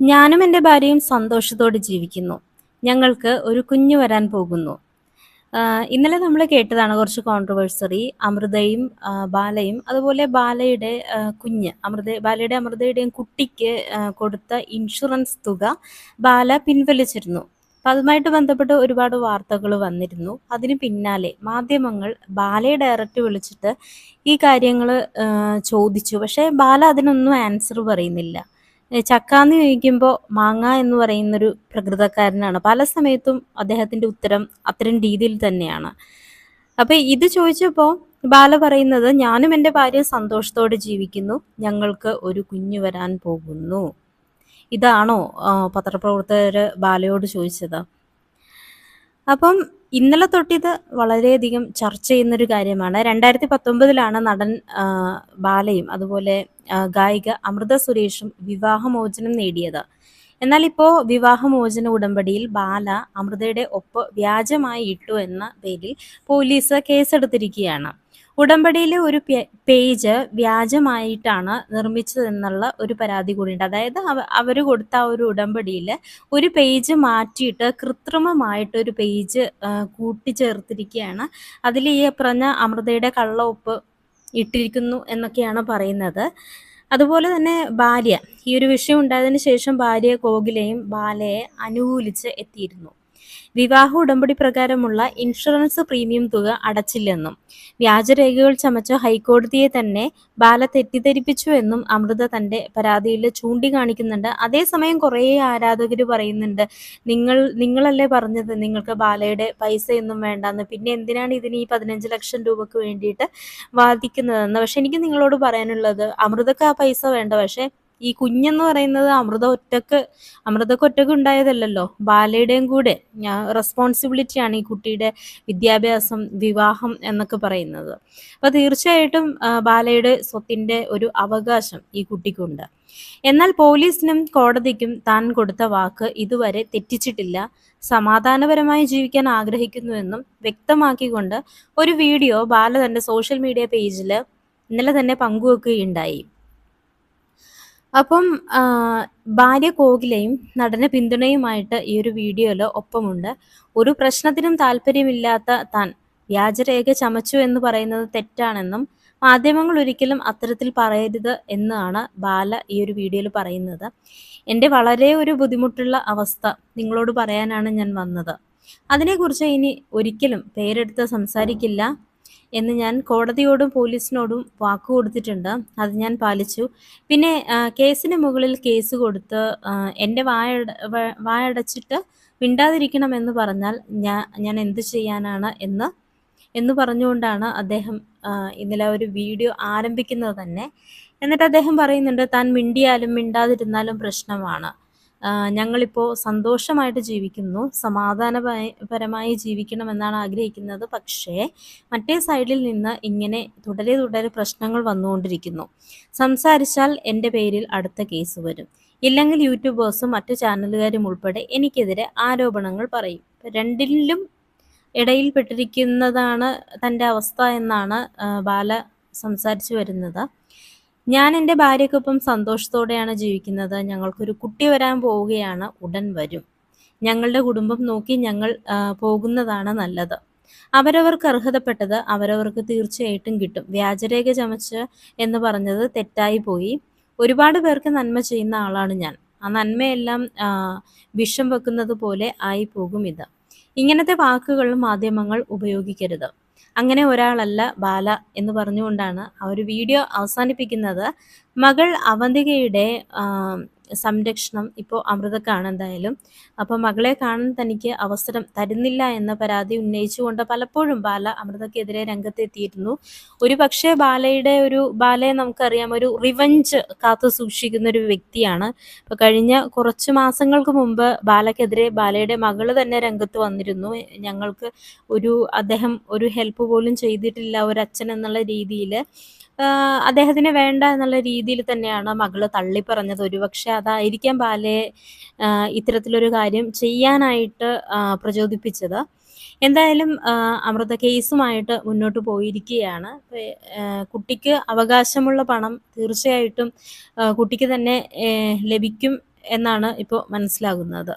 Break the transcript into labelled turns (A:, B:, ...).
A: ഞാനും എന്റെ ഭാര്യയും സന്തോഷത്തോടെ ജീവിക്കുന്നു. ഞങ്ങൾക്ക് ഒരു കുഞ്ഞ് വരാൻ പോകുന്നു. ഇന്നലെ നമ്മൾ കേട്ടതാണ് കുറച്ച് കോൺട്രവേഴ്സറി അമൃതയും ബാലയും അതുപോലെ ബാലയുടെ കുഞ്ഞ് അമൃത ബാലയുടെ അമൃതയുടെയും കുട്ടിക്ക് കൊടുത്ത ഇൻഷുറൻസ് തുക ബാല പിൻവലിച്ചിരുന്നു. അപ്പം അതുമായിട്ട് ബന്ധപ്പെട്ട് ഒരുപാട് വാർത്തകൾ വന്നിരുന്നു. അതിന് പിന്നാലെ മാധ്യമങ്ങൾ ബാലയെ ഡയറക്റ്റ് വിളിച്ചിട്ട് ഈ കാര്യങ്ങൾ ചോദിച്ചു. പക്ഷേ ബാല അതിനൊന്നും ആൻസർ പറയുന്നില്ല. ഏ, ചക്കാന്ന് ചോദിക്കുമ്പോൾ മാങ്ങ എന്ന് പറയുന്നൊരു പ്രകൃതക്കാരനാണ്. പല സമയത്തും അദ്ദേഹത്തിന്റെ ഉത്തരം അത്തരം രീതിയിൽ തന്നെയാണ്. അപ്പൊ ഇത് ചോദിച്ചപ്പോൾ ബാല പറയുന്നത് ഞാനും എന്റെ ഭാര്യ സന്തോഷത്തോടെ ജീവിക്കുന്നു. ഞങ്ങൾക്ക് ഒരു കുഞ്ഞു വരാൻ പോകുന്നു. ഇതാണോ പത്രപ്രവർത്തകർ ബാലയോട് ചോദിച്ചത്? അപ്പം ഇന്നലെ തൊട്ടിത് വളരെയധികം ചർച്ച ചെയ്യുന്നൊരു കാര്യമാണ്. 2019ലാണ് നടൻ ബാലയും അതുപോലെ ഗായിക അമൃത സുരേഷും വിവാഹമോചനം നേടിയത്. എന്നാൽ ഇപ്പോൾ വിവാഹമോചന ഉടമ്പടിയിൽ ബാല അമൃതയുടെ ഒപ്പ് വ്യാജമായി ഇട്ടു എന്ന പേരിൽ പോലീസ് കേസെടുത്തിരിക്കുകയാണ്. ഉടമ്പടിയിലെ ഒരു പേജ് വ്യാജമായിട്ടാണ് നിർമ്മിച്ചതെന്നുള്ള ഒരു പരാതി കൂടിയുണ്ട്. അതായത് അവർ കൊടുത്ത ആ ഒരു ഉടമ്പടിയിൽ ഒരു പേജ് മാറ്റിയിട്ട് കൃത്രിമമായിട്ട് ഒരു പേജ് കൂട്ടിച്ചേർത്തിരിക്കുകയാണ്. അതിൽ ഈ പറഞ്ഞ അമൃതയുടെ കള്ള ഉപ്പ് ഇട്ടിരിക്കുന്നു എന്നൊക്കെയാണ് പറയുന്നത്. അതുപോലെ തന്നെ ഭാര്യ ഈ ഒരു വിഷയം ഉണ്ടായതിനു ശേഷം ഭാര്യ കോകിലയും ബാലയെ അനുകൂലിച്ച് എത്തിയിരുന്നു. വിവാഹ ഉടമ്പടി പ്രകാരമുള്ള ഇൻഷുറൻസ് പ്രീമിയം തുക അടച്ചില്ലെന്നും വ്യാജരേഖകൾ ചമച്ച ഹൈക്കോടതിയെ തന്നെ ബാല തെറ്റിദ്ധരിപ്പിച്ചു എന്നും അമൃത തന്റെ പരാതിയിൽ ചൂണ്ടിക്കാണിക്കുന്നുണ്ട്. അതേസമയം കുറേ ആരാധകർ പറയുന്നുണ്ട് നിങ്ങൾ നിങ്ങളല്ലേ പറഞ്ഞത് നിങ്ങൾക്ക് ബാലയുടെ പൈസയൊന്നും വേണ്ടെന്ന്. പിന്നെ എന്തിനാണ് ഇതിന് ഈ പതിനഞ്ച് ലക്ഷം രൂപക്ക് വേണ്ടിയിട്ട് വാദിക്കുന്നതെന്ന്? പക്ഷെ എനിക്ക് നിങ്ങളോട് പറയാനുള്ളത് അമൃതക്ക് ആ പൈസ വേണ്ട. പക്ഷെ ഈ കുഞ്ഞെന്ന് പറയുന്നത് അമൃത ഒറ്റയ്ക്ക് അമൃതക്ക് ഒറ്റയ്ക്ക് ഉണ്ടായതല്ലല്ലോ. ബാലയുടെയും കൂടെ ഞാൻ റെസ്പോൺസിബിലിറ്റിയാണ് ഈ കുട്ടിയുടെ വിദ്യാഭ്യാസം വിവാഹം എന്നൊക്കെ പറയുന്നത്. അപ്പൊ തീർച്ചയായിട്ടും ബാലയുടെ സ്വത്തിന്റെ ഒരു അവകാശം ഈ കുട്ടിക്കുണ്ട്. എന്നാൽ പോലീസിനും കോടതിക്കും താൻ കൊടുത്ത വാക്ക് ഇതുവരെ തെറ്റിച്ചിട്ടില്ല. സമാധാനപരമായി ജീവിക്കാൻ ആഗ്രഹിക്കുന്നുവെന്നും വ്യക്തമാക്കിക്കൊണ്ട് ഒരു വീഡിയോ ബാല തന്റെ സോഷ്യൽ മീഡിയ പേജിൽ ഇന്നലെ തന്നെ പങ്കുവെക്കുകയുണ്ടായി. അപ്പം ഭാര്യ കോകിലയും നടന പിന്തുണയുമായിട്ട് ഈ ഒരു വീഡിയോയിൽ ഒപ്പമുണ്ട്. ഒരു പ്രശ്നത്തിനും താല്പര്യമില്ലാത്ത താൻ വ്യാജരേഖ ചമച്ചു എന്ന് പറയുന്നത് തെറ്റാണെന്നും മാധ്യമങ്ങൾ ഒരിക്കലും അത്തരത്തിൽ പറയരുത് എന്നാണ് ബാല ഈ ഒരു വീഡിയോയിൽ പറയുന്നത്. എന്റെ വളരെ ഒരു ബുദ്ധിമുട്ടുള്ള അവസ്ഥ നിങ്ങളോട് പറയാനാണ് ഞാൻ വന്നത്. അതിനെക്കുറിച്ച് ഇനി ഒരിക്കലും പേരെടുത്ത് സംസാരിക്കില്ല. എന്ന് ഞാൻ കോടതിയോടും പോലീസിനോടും വാക്കു കൊടുത്തിട്ടുണ്ട്. അത് ഞാൻ പാലിച്ചു. പിന്നെ കേസിന് മുകളിൽ കേസ് കൊടുത്ത് എന്റെ വായ വായടച്ചിട്ട് മിണ്ടാതിരിക്കണമെന്ന് പറഞ്ഞാൽ ഞാൻ ഞാൻ എന്ത് ചെയ്യാനാണ് എന്ന് എന്ന് പറഞ്ഞുകൊണ്ടാണ് അദ്ദേഹം ഇന്നലെ ഒരു വീഡിയോ ആരംഭിക്കുന്നത് തന്നെ. എന്നിട്ട് അദ്ദേഹം പറയുന്നുണ്ട് താൻ മിണ്ടിയാലും മിണ്ടാതിരുന്നാലും പ്രശ്നമാണ്. ഞങ്ങളിപ്പോൾ സന്തോഷമായിട്ട് ജീവിക്കുന്നു. സമാധാനപരമായി പരമായി ജീവിക്കണമെന്നാണ് ആഗ്രഹിക്കുന്നത്. പക്ഷേ മറ്റേ സൈഡിൽ നിന്ന് ഇങ്ങനെ തുടരെ തുടരെ പ്രശ്നങ്ങൾ വന്നുകൊണ്ടിരിക്കുന്നു. സംസാരിച്ചാൽ എന്റെ പേരിൽ അടുത്ത കേസ് വരും. ഇല്ലെങ്കിൽ യൂട്യൂബേഴ്സും മറ്റു ചാനലുകാരും ഉൾപ്പെടെ എനിക്കെതിരെ ആരോപണങ്ങൾ പറയും. രണ്ടിലും ഇടയിൽപ്പെട്ടിരിക്കുന്നതാണ് തന്റെ അവസ്ഥ എന്നാണ് ബാല സംസാരിച്ചു വരുന്നത്. ഞാൻ എന്റെ ഭാര്യയ്ക്കൊപ്പം സന്തോഷത്തോടെയാണ് ജീവിക്കുന്നത്. ഞങ്ങൾക്കൊരു കുട്ടി വരാൻ പോവുകയാണ്. ഉടൻ വരും. ഞങ്ങളുടെ കുടുംബം നോക്കി ഞങ്ങൾ പോകുന്നതാണ് നല്ലത്. അവരവർക്ക് അർഹതപ്പെട്ടത് അവരവർക്ക് തീർച്ചയായിട്ടും കിട്ടും. വ്യാജരേഖ ചമച്ച് എന്ന് പറഞ്ഞത് തെറ്റായി പോയി. ഒരുപാട് പേർക്ക് നന്മ ചെയ്യുന്ന ആളാണ് ഞാൻ. ആ നന്മയെല്ലാം വിഷം വെക്കുന്നത് പോലെ ആയി പോകും ഇത്. ഇങ്ങനത്തെ വാക്കുകളും മാധ്യമങ്ങൾ ഉപയോഗിക്കരുത്. അങ്ങനെ ഒരാളല്ല ബാല എന്ന് പറഞ്ഞുകൊണ്ടാണ് ആ ഒരു വീഡിയോ അവസാനിപ്പിക്കുന്നത്. മകൾ അവന്തികയുടെ സംരക്ഷണം ഇപ്പോൾ അമൃതക്കാണ് എന്തായാലും. അപ്പോൾ മകളെ കാണാൻ തനിക്ക് അവസരം തരുന്നില്ല എന്ന പരാതി ഉന്നയിച്ചുകൊണ്ട് പലപ്പോഴും ബാല അമൃതക്കെതിരെ രംഗത്തെത്തിയിരുന്നു. ഒരു പക്ഷേ ബാലയുടെ ഒരു ബാലയെ നമുക്കറിയാം ഒരു റിവഞ്ച് കാത്തു സൂക്ഷിക്കുന്ന ഒരു വ്യക്തിയാണ്. അപ്പോൾ കഴിഞ്ഞ കുറച്ച് മാസങ്ങൾക്ക് മുമ്പ് ബാലക്കെതിരെ ബാലയുടെ മകൾ തന്നെ രംഗത്ത് വന്നിരുന്നു. ഞങ്ങൾക്ക് ഒരു അദ്ദേഹം ഒരു ഹെൽപ്പ് പോലും ചെയ്തിട്ടില്ല ഒരു അച്ഛൻ എന്നുള്ള രീതിയിൽ അദ്ദേഹത്തിന് വേണ്ട എന്നുള്ള രീതിയിൽ തന്നെയാണ് മകൾ തള്ളി പറഞ്ഞത് ഒരുപക്ഷെ അതായിരിക്കാം ബാലയെ ഇത്തരത്തിലൊരു കാര്യം ചെയ്യാനായിട്ട് പ്രചോദിപ്പിച്ചത്. എന്തായാലും അമൃത കേസുമായിട്ട് മുന്നോട്ട് പോയിരിക്കുകയാണ്. കുട്ടിക്ക് അവകാശമുള്ള പണം തീർച്ചയായിട്ടും കുട്ടിക്ക് തന്നെ ലഭിക്കും എന്നാണ് ഇപ്പോൾ മനസ്സിലാകുന്നത്.